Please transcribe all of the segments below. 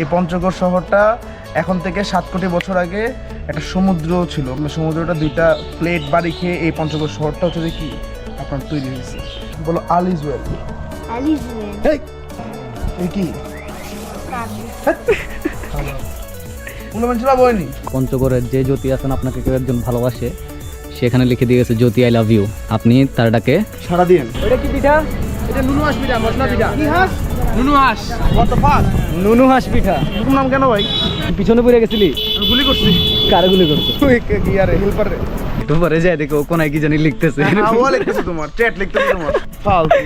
এই পঞ্চগড় শহরটা এখন থেকে সাত কোটি বছর আগে একটা সমুদ্র ছিল। মানে সমুদ্রটা দুইটা প্লেট বাড়ি খেয়ে এই পঞ্চগড় শহরটা হচ্ছে যে কি? আপনার তৈরি হয়েছে। বলো আল ইজ ওয়েল অ্যালিজমেন্ট এই কি? পঞ্চগড়ের যে জ্যোতি আছেন আপনাকে কেউ একজন ভালোবাসে সেখানে লিখে দিয়ে গেছে জ্যোতি আই লাভ ইউ আপনি তার ডাকে সারা দিন এটা কি পিঠা? এটা নুনু হাঁস পিঠা মশলা পিঠা। কি হাঁস? নুনু হাঁস। কত নুনু হাঁস পিঠা। এরকম নাম কেন ভাই? পিছনে পড়ে গেছিলি? গুলি করছি। কারে গুলি করছ? কি আরে হেল্পার রে। যায় দেখো কোনায় কি জানি লিখতেছে। হাওয়া লিখতেছে তোমার চ্যাট লিখতেছে তোমার। ফালতু।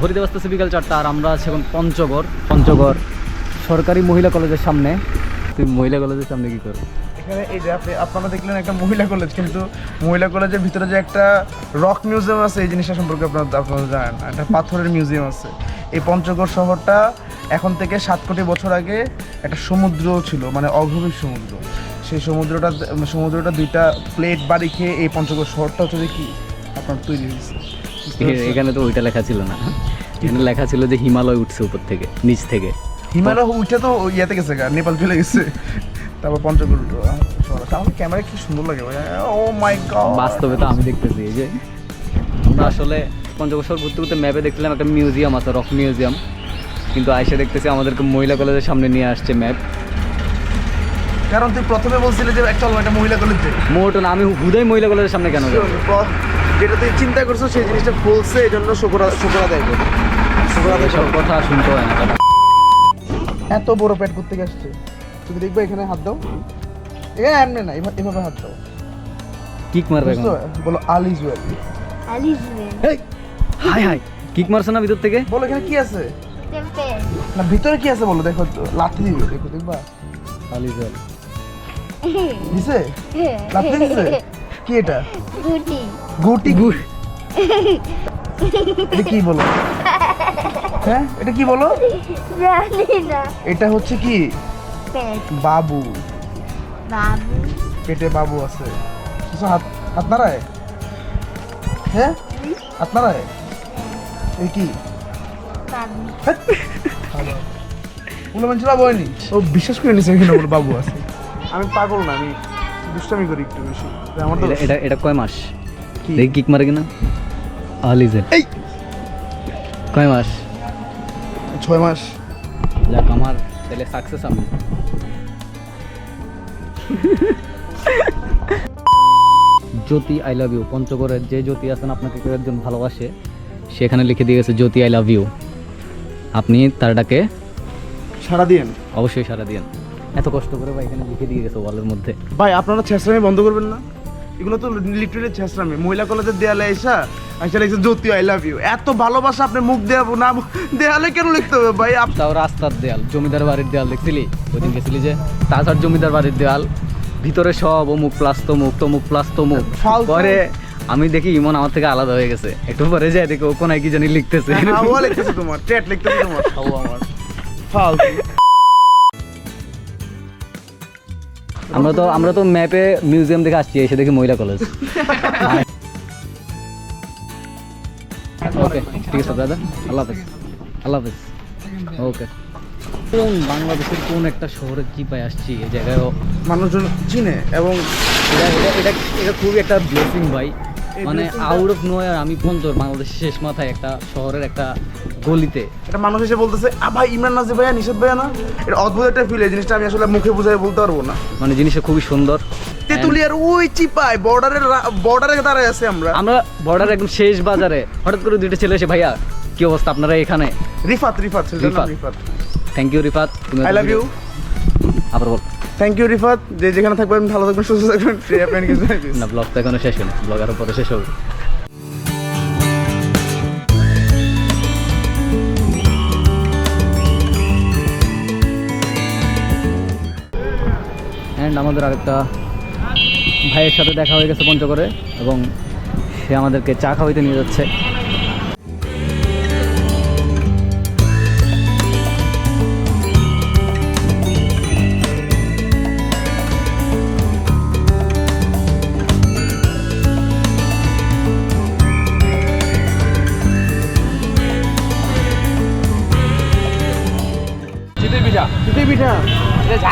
ঘড়িতে বাজতেছে বিকাল চারটা আর আমরা আছি এখন পঞ্চগড়। পঞ্চগড় সরকারি মহিলা কলেজের সামনে। তুই মহিলা কলেজের সামনে কি করো এখানে এই যে আপনি আপনারা দেখলেন একটা মহিলা কলেজ কিন্তু মহিলা কলেজের ভিতরে যে একটা রক মিউজিয়াম আছে এই জিনিসটা সম্পর্কে আপনারা আপনারা জানেন। একটা পাথরের মিউজিয়াম আছে। এই পঞ্চগড় শহরটা এখন থেকে সাত কোটি বছর আগে একটা সমুদ্র ছিল মানে অগভীর সমুদ্র। সেই সমুদ্রটা সমুদ্রটা দুইটা প্লেট বাড়ি খেয়ে এই পঞ্চগড় শহরটা হচ্ছে কি? আপনার তৈরি হয়েছে। এখানে তো ওইটা লেখা ছিল না। এখানে লেখা ছিল যে হিমালয় উঠছে উপর থেকে নিচ থেকে। হিমালয় উঠে তো ইয়েতে গেছে গা নেপাল চলে গেছে। তারপর পঞ্চগড় শহর ক্যামেরা কি সুন্দর লাগে ও মাই গড বাস্তবে তো আমি দেখতেছি এই যে। আমরা আসলে পঞ্চগড় শহর ঘুরতে ঘুরতে ম্যাপে দেখছিলাম একটা মিউজিয়াম আছে রক মিউজিয়াম কিন্তু আইসা দেখতেছি আমাদেরকে মহিলা কলেজের সামনে নিয়ে আসছে ম্যাপ কারণ তুই প্রথমে বলছিলি যে চল একটা মহিলা কলেজ যাই মোটন আমি হুদাই মহিলা কলেজের সামনে কেন? যেটা তুই চিন্তা করছ সেই জিনিসটা ফুলছে এই জন্য শুক্রা শুক্রা দেয় শুক্রা এসব কথা শুনতে হয় না এত বড় পেট করতে আসছে? তুমি দেখবে এখানে হাত দাও। এখানে এমনি না এভা- এভাবে হাত দাও। কিক মারবে এখন। বলো আল ইজ ওয়েল। অ্যালিজমেন্ট হাই হাই কিক মারছে না ভিতর থেকে? বলো এখানে কি আছে? টেম্পেল না ভিতরে কি আছে বলো দেখো তো, লাথি দিবে দেখো দেখবা? আলিজার দিছে? লাথি দিছে? কি এটা? গুটি। গুটি? গুট এটা কি বলো? হ্যাঁ এটা কি বলো? জানি না। এটা হচ্ছে কি? পেট বাবু। বাবু? পেটে বাবু আছে। কিছু হাত হাত নাড়ায়? হ্যাঁ? হাত নাড়ায়? এই কি? বাবু। বলে মানুষ বাবু হয়নি। ও বিশ্বাস করে নিছে এখানে বলে বাবু আছে। আমি পাগল না আমি দুষ্টামি করি একটু বেশি। আমার তো এটা এটা এটা কয় মাস? কি? দেখি কিক মারে কিনা। আলিজার। এই! কয় মাস? ছয় মাস। যাক আমার তাহলে সাকসেস আমি। জ্যোতি আই লাভ ইউ পঞ্চগড়ের যে জ্যোতি আছেন আপনাকে কেউ একজন ভালোবাসে সেখানে লিখে দিয়ে গেছে জ্যোতি আই লাভ ইউ আপনি তার ডাকে সারা দিন অবশ্যই সারা দিন এত কষ্ট করে বা এখানে লিখে দিয়ে গেছে ওয়ালের মধ্যে। ভাই আপনারা ছেঁচড়ামি বন্ধ করবেন না? এগুলো তো লিটারেলি ছেঁচড়ামি। মহিলা কলেজের দেয়ালে এসা আইসা লিখছে জ্যোতি আই লাভ ইউ এত ভালোবাসা আপনি মুখ দেওয়াবো না দেয়ালে কেন লিখতে হবে ভাই? তাও রাস্তার দেয়াল জমিদার বাড়ির দেয়াল দেখছিলি? ওই দিন গেছিলি যে তাছাড়া জমিদার বাড়ির দেয়াল ভিতরে সব অমুক প্লাস তমুক তমুক প্লাস তমুক। পরে আমি দেখি ইমন আমার থেকে আলাদা হয়ে গেছে। একটু পরে যাই দেখি ও কোনায় কি জানি লিখতেছে। লিখতেছে তোমার চ্যাট লিখতেছে তোমার। আমার। ফালতু। আমরা তো আমরা তো ম্যাপে মিউজিয়াম দেখে আসছি, এসে দেখি মহিলা কলেজ ওকে ঠিক আছে দাদা, আল্লাহ হাফেজ আল্লাহ হাফেজ। ওকে কোন বাংলাদেশের কোন একটা শহরে কি পাই আসছি, এই জায়গায় মানুষজন চিনে এবং এটা এটা এটা খুবই একটা ব্লেসিং ভাই। মানে আউট অফ নোয়ার আমি পঞ্চর বাংলাদেশের শেষ মাথায় একটা শহরের একটা গলিতে। একটা মানুষ এসে বলতেছে আ ভাই ইমরান নাজির ভাইয়া নিষেধ ভাইয়া না? এটা অদ্ভুত একটা ফিল এই জিনিসটা আমি আসলে মুখে বুঝাই বলতে পারব না। মানে জিনিসটা খুবই সুন্দর। তেতুলিয়ার ওই চিপায় বর্ডারের বর্ডারে দাঁড়ায় আছে আমরা। আমরা বর্ডার একদম শেষ বাজারে। হঠাৎ করে দুইটা ছেলে এসে ভাইয়া কি অবস্থা? আপনারা এখানে? Rifat Rifat Rifat. Rifat. Thank you Rifat. I love you আবার বল। থ্যাংক ইউ রিফাত যে যেখানে থাকবেন, ভালো থাকবেন, সুস্থ থাকবেন ফ্রি আপনার না ব্লগ তো এখনও শেষ হয়নি। ব্লগ আরও পরে শেষ হবে। অ্যান্ড আমাদের আরেকটা ভাইয়ের সাথে দেখা হয়ে গেছে পঞ্চগড়ে এবং সে আমাদেরকে চা খাওয়াইতে নিয়ে যাচ্ছে।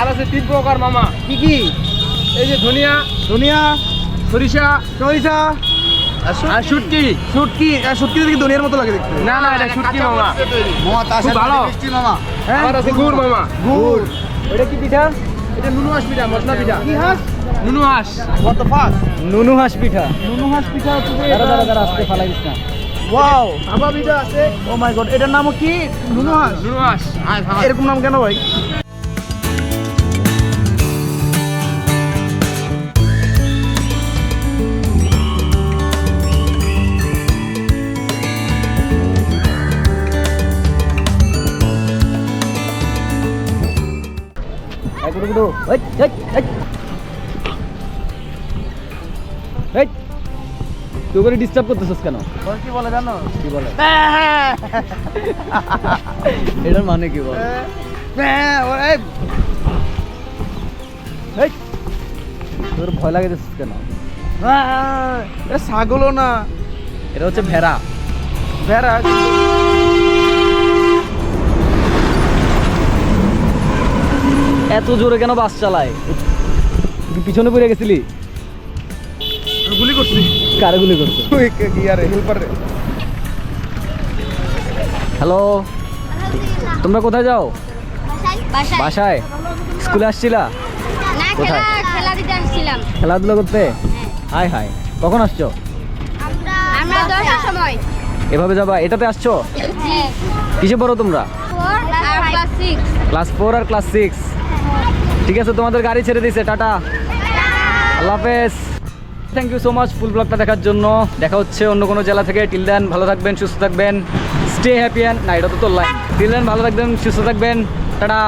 ঝাল আছে তিন প্রকার মামা। কি কি? এই যে ধনিয়া ধনিয়া সরিষা সরিষা আর শুটকি। শুটকি। আর শুটকি দেখি দুনিয়ার মতো লাগে দেখতে। না না এটা শুটকি মামা। মামা তার খুব ভালো। হ্যাঁ? আছে গুড় মামা। গুড়। এটা কি পিঠা? এটা নুনু হাঁস পিঠা মশলা পিঠা। কি হাঁস? নুনু হাঁস। নুনু হাঁস পিঠা। নুনু হাঁস পিঠা হচ্ছে যে দাঁড়া দাঁড়া দাঁড়া আজকে ফালাই না। ওয়াও আবার পিঠা আছে। ও মাই গড এটার নামও কি? নুনু হাঁস। নুনু হাঁস। এরকম নাম কেন ভাই? গুডু গুডু এই এই এই এই তুই করে ডিস্টার্ব করতেছিস কেন ওর কি বলে জানো কি বলে এটার মানে কি বল হ্যাঁ তোর ভয় লাগে দিচ্ছিস কেন হ্যাঁ, এটা ছাগলও না এটা হচ্ছে ভেড়া ভেড়া এত জোরে কেন বাস চালায়? পিছনে পড়ে গেছিলি? গুলি করছি। কারে গুলি করছ? ওই কে- কি আরে হেল্পার রে। হ্যালো? তোমরা কোথায় যাও? বাসায়। বাসায়? স্কুলে আসছিলা? না কোথায়? খেলা খেলা দিতে আসছিলাম। খেলাধুলা করতে? হাই হাই কখন আসছো? আমরা আমরা দশটার সময়। এভাবে যাবা? এটাতে আসছো? হ্যাঁ। কিসে পড়ো তোমরা? ক্লাস ফোর আর ক্লাস সিক্স ঠিক আছে, তোমাদের গাড়ি ছেড়ে দিছে, টাটা। আল্লাহ হাফেজ। Thank you so much full ব্লগটা দেখার জন্য। দেখা হচ্ছে অন্য কোনো জেলা থেকে। টিল দেন ভালো থাকবেন, সুস্থ থাকবেন। স্টে হ্যাপি অ্যান্ড না, এটা তো তোর লাইন টিল দেন ভালো থাকবেন, সুস্থ থাকবেন। টাটা।